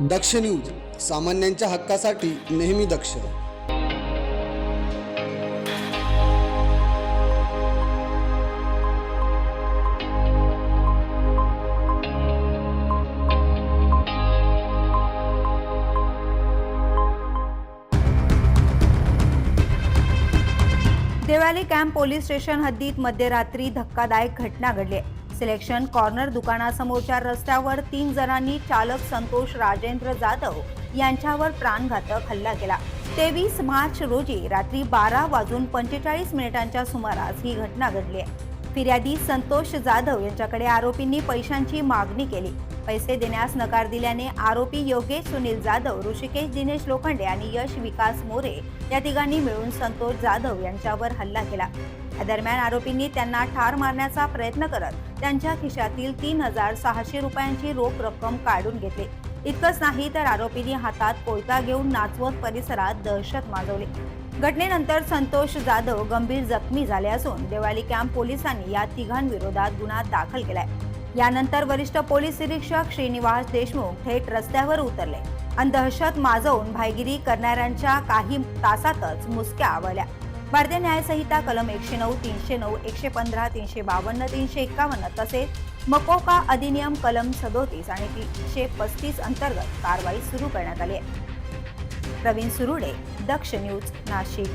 दक्ष news सामान्यांच्या हक्कासाठी नेहमी Daksh Devali camp police station हद्दीत मध्यरात्री धक्कादायक घटना घडली आहे. सिलेक्शन कॉर्नर दुकानासमोरच्या रस्त्यावर तीन जणांनी चालक संतोष राजेंद्र जाधव यांच्यावर प्राणघातक हल्ला केला. तेवीस मार्च रोजी रात्री बारा वाजून पंचेचाळीस मिनिटांच्या सुमारास ही घटना घडली आहे. फिर्यादी संतोष जाधव यांच्याकडे आरोपींनी पैशांची मागणी केली. पैसे देण्यास नकार दिल्याने आरोपी योगेश सुनील जाधव ऋषिकेश दिनेश लोखंडे आणि यश विकास मोरे या तिघांनी मिळून संतोष जाधव यांच्यावर हल्ला केला. दरम्यान आरोपींनी त्यांना ठार मारण्याचा प्रयत्न करत त्यांच्या खिशातील तीन हजार सहाशे रुपयांची रोख रक्कम काढून घेतली. इतकंच नाही तर आरोपींनी हातात कोयता घेऊन नाचवत परिसरात दहशत माजवली. घटनेनंतर संतोष जाधव गंभीर जखमी झाले असून देवाली कॅम्प पोलिसांनी या तिघांविरोधात गुन्हा दाखल केलाय. यानंतर वरिष्ठ पोलीस निरीक्षक श्रीनिवास देशमुख थेट रस्त्यावर उतरले आणि दहशत माजवून भायगिरी करणाऱ्यांच्या काही तासातच मुसक्या आवळल्या. भारतीय न्यायसंहिता कलम एकशे नऊ तीनशे नऊ एकशे पंधरा तीनशे बावन्न तीनशे एकावन्न तसेच मकोका अधिनियम कलम सदोतीस आणि तीनशे पस्तीस अंतर्गत कारवाई सुरू करण्यात आली आहे. प्रवीण सुरुडे दक्ष न्यूज नाशिक.